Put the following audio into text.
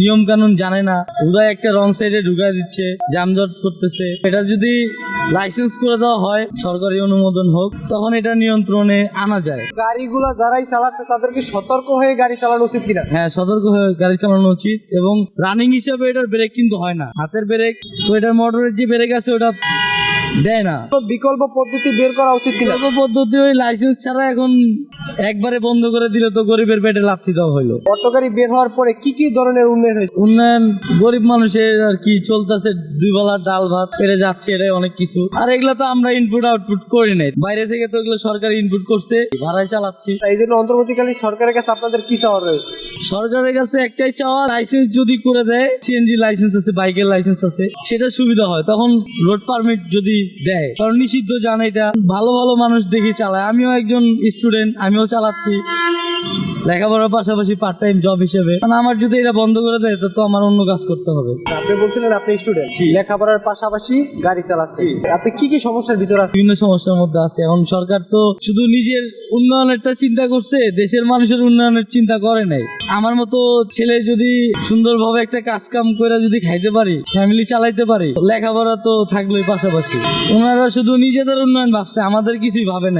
নিয়ম কানুন জানে না। উদয় একটা রং সাইডে ঢুকাই দিচ্ছে জামজট করতেছে। এটা যদি লাইসেন্স করে দেওয়া হয় সরকারি অনুমোদন হোক তখন এটা নিয়ন্ত্রণে আনা যায়। গাড়িগুলো যারাই চালাচ্ছে তাদেরকে সতর্ক হয়ে গাড়ি চালানো উচিত কিনা? হ্যাঁ সতর্ক হয়ে গাড়ি চালানো উচিত এবং রানিং হিসাবে এটার ব্রেক কিন্তু হয় না। হাতের ব্রেক তো এটার মোটরের যে ব্রেক আছে ওটা দেয় না। বিকল্প পদ্ধতি বের করা উচিত বিকল্প পদ্ধতি ওই লাইসেন্স ছাড়া এখন একবারে বন্ধ করে দিলে তো গরিবের পেটে লাথি দেওয়া হইল। অটো গাড়ি বের হওয়ার পরে কি কি ধরনের উন্নয়ন হয়েছে? উন্নয়ন গরিব মানুষের আর কি চলতেছে দুই বেলা ডাল ভাত পেরে যাচ্ছে এটাই অনেক কিছু। আর এগুলো তো আমরা ইনপুট আউটপুট করি নাই। বাইরে থেকে তো এগুলো সরকার ইনপুট করছে ভাড়ায় চালাচ্ছি। এই জন্য অন্তর্বর্তীকালীন সরকারের কাছে আপনাদের কি চাওয়ার রয়েছে? সরকারের কাছে একটাই চাওয়া লাইসেন্স যদি করে দেয় সিএনজি লাইসেন্স আছে বাইকের লাইসেন্স আছে সেটা সুবিধা হয়। তখন রোড পারমিট যদি দেয়। কারণ নিষিদ্ধ জান এটা। ভালো ভালো মানুষ দেখি চালায়। আমিও একজন স্টুডেন্ট আমিও চালাচ্ছি। লেখাপড়ার পাশাপাশি পার্ট টাইম জব হিসেবে। কারণ আমার যদি এটা বন্ধ করে দেয় তো আমার অন্য কাজ করতে হবে। আপনি বলছিলেন আপনি স্টুডেন্ট লেখাপড়ার পাশাপাশি গাড়ি চালাচ্ছি আপনি কি কি সমস্যার ভিতরে আছেন? বিভিন্ন সমস্যার মধ্যে আছে। এখন সরকার তো শুধু নিজের উন্নয়নেরটা চিন্তা করছে দেশের মানুষের উন্নয়নের চিন্তা করে নাই। আমার মতো ছেলে যদি সুন্দরভাবে একটা কাজ কাম করে যদি খাইতে পারি ফ্যামিলি চালাইতে পারি লেখাপড়া তো থাকলোই পাশাপাশি। ওনারা শুধু নিজেদের উন্নয়ন ভাবছে আমাদের কিছুই ভাবে নাই।